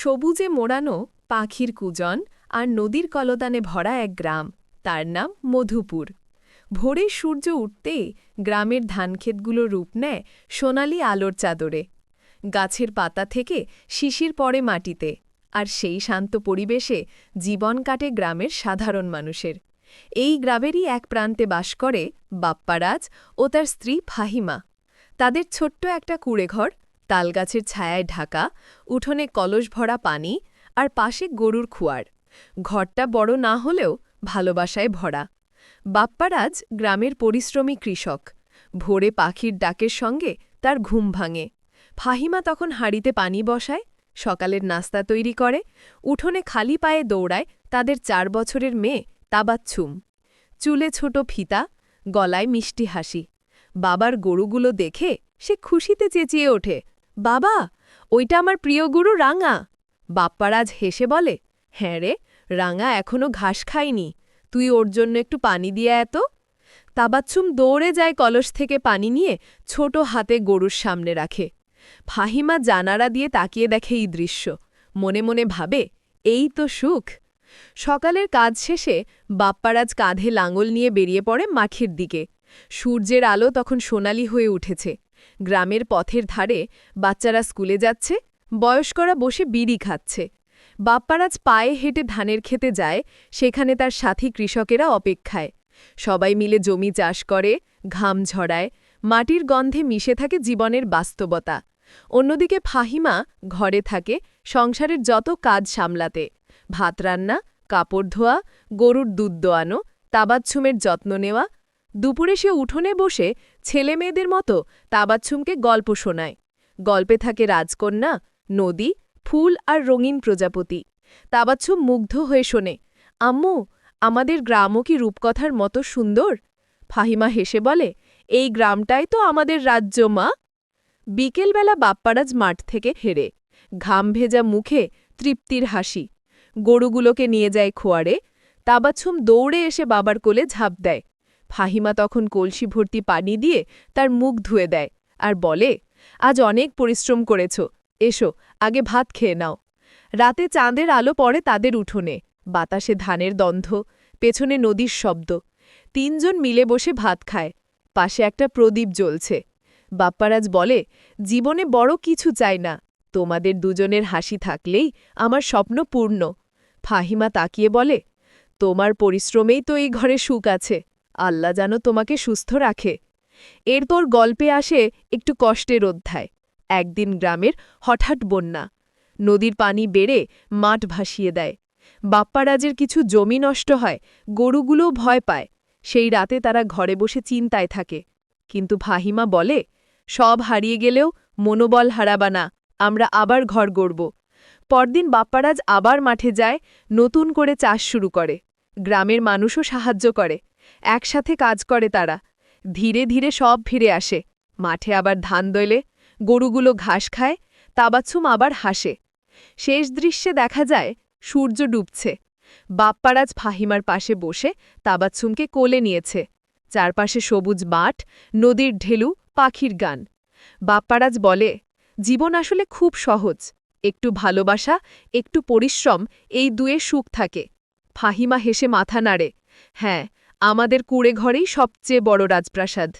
সবুজে মোড়ানো পাখির কুজন আর নদীর কলতানে ভরা এক গ্রাম। তার নাম মধুপুর। ভোরে সূর্য উঠতেই গ্রামের ধানক্ষেতগুলো রূপ নেয় সোনালি আলোর চাদরে। গাছের পাতা থেকে শিশির পড়ে মাটিতে, আর সেই শান্ত পরিবেশে জীবন কাটে গ্রামের সাধারণ মানুষের। এই গ্রামেরই এক প্রান্তে বাস করে বাপ্পারাজ ও তার স্ত্রী ফাহিমা। তাদের ছোট্ট একটা কুড়েঘর তালগাছের ছায়ায় ঢাকা, উঠোনে কলস ভরা পানি আর পাশে গরুর খুয়ার। ঘরটা বড় না হলেও ভালোবাসায় ভরা। বাপ্পারাজ গ্রামের পরিশ্রমী কৃষক। ভোরে পাখির ডাকের সঙ্গে তার ঘুম ভাঙে। ফাহিমা তখন হাঁড়িতে পানি বসায়, সকালের নাস্তা তৈরি করে, উঠোনে খালি পায়ে দৌড়ায় তাদের চার বছরের মেয়ে তাবাচ্ছুম। চুলে ছোট ফিতা, গলায় মিষ্টি হাসি। বাবার গরুগুলো দেখে সে খুশিতে চেঁচিয়ে ওঠে বাবা, ওইটা আমার প্রিয় গুরু রাঙা। বাপ্পারাজ হেসে বলে হ্যাঁ রে, রাঙা এখনও ঘাস খায়নি। তুই ওর জন্য একটু পানি দিয়ে এত তাবাচ্ছুম দৌড়ে যায় কলস থেকে পানি নিয়ে ছোট হাতে গরুর সামনে রাখে। ফাহিমা জানারা দিয়ে তাকিয়ে দেখে এই দৃশ্য। মনে মনে ভাবে, এই তো সুখ। সকালের কাজ শেষে বাপ্পারাজ কাঁধে লাঙল নিয়ে বেরিয়ে পড়ে মাঠের দিকে। সূর্যের আলো তখন সোনালি হয়ে উঠেছে। গ্রামের পথের ধারে বাচ্চারা স্কুলে যাচ্ছে, বয়স্করা বসে বিড়ি খাচ্ছে। বাপ্পারাজ পায়ে হেঁটে ধানের খেতে যায়, সেখানে তার সাথী কৃষকেরা অপেক্ষায়। সবাই মিলে জমি চাষ করে, ঘাম ঝরায়, মাটির গন্ধে মিশে থাকে জীবনের বাস্তবতা। অন্যদিকে ফাহিমা ঘরে থাকে সংসারের যত কাজ সামলাতে। ভাত রান্না, কাপড় ধোয়া, গরুর দুধ দোয়ানো, তাবাচ্ছুমের যত্ন নেওয়া দুপুরে সে উঠোনে বসে ছেলে মেয়েদের মতো তাবাচ্ছুমকে গল্প শোনায়। গল্পে থাকে রাজকন্যা, নদী, ফুল আর রঙিন প্রজাপতি। তাবাচ্ছুম মুগ্ধ হয়ে শোনে, আম্মু, আমাদের গ্রামও কি রূপকথার মতো সুন্দর? ফাহিমা হেসে বলে, এই গ্রামটাই তো আমাদের রাজ্য, মা। বিকেলবেলা বাপ্পারাজ মাঠ থেকে হেরে, ঘাম ভেজা মুখে তৃপ্তির হাসি। গরুগুলোকে নিয়ে যায় খোয়ারে। তাবাছুম দৌড়ে এসে বাবার কোলে ঝাঁপ দেয়। ফাহিমা তখন কলসি ভর্তি পানি দিয়ে তার মুখ ধুয়ে দেয় আর বলে, আজ অনেক পরিশ্রম করেছ। এসো, আগে ভাত খেয়ে নাও। রাতে চাঁদের আলো পড়ে তাদের উঠোনে। বাতাসে ধানের দন্ধ পেছনে নদীর শব্দ। তিনজন মিলে বসে ভাত খায়। পাশে একটা প্রদীপ জ্বলছে। বাপ্পারাজ বলে, জীবনে বড় কিছু চাই না। তোমাদের দুজনের হাসি থাকলেই আমার স্বপ্ন পূর্ণ। ফাহিমা তাকিয়ে বলে, তোমার পরিশ্রমেই তো এই ঘরে সুখ আছে। আল্লাহ যেন তোমাকে সুস্থ রাখে। এরপর গল্পে আসে একটু কষ্টের অধ্যায়। একদিন গ্রামের হঠাৎ বন্যা। নদীর পানি বেড়ে মাঠ ভাসিয়ে দেয়। বাপ্পারাজের কিছু জমি নষ্ট হয়, গরুগুলোও ভয় পায়। সেই রাতে তারা ঘরে বসে চিন্তায় থাকে। কিন্তু ফাহিমা বলে, সব হারিয়ে গেলেও মনোবল হারাবা না, আমরা আবার ঘর গড়ব। পরদিন বাপ্পারাজ আবার মাঠে যায়, নতুন করে চাষ শুরু করে। গ্রামের মানুষও সাহায্য করে। একসাথে কাজ করে তারা। ধীরে ধীরে সব ফিরে আসে। মাঠে আবার ধান দইলে গরুগুলো ঘাস খায় তাবাচ্ছুম আবার হাসে। শেষ দৃশ্যে দেখা যায়, সূর্য ডুবছে। বাপ্পারাজ ফাহিমার পাশে বসে তাবাচ্ছুমকে কোলে নিয়েছে। চারপাশে সবুজ মাঠ, নদীর ঢেলু, পাখির গান। বাপ্পারাজ বলে, জীবন আসলে খুব সহজ। একটু ভালোবাসা, একটু পরিশ্রম, এই দুয়ে সুখ থাকে। ফাহিমা হেসে মাথা নাড়ে হ্যাঁ আমাদের কুড়ে ঘরেই সবচেয়ে বড় রাজপ্রাসাদ।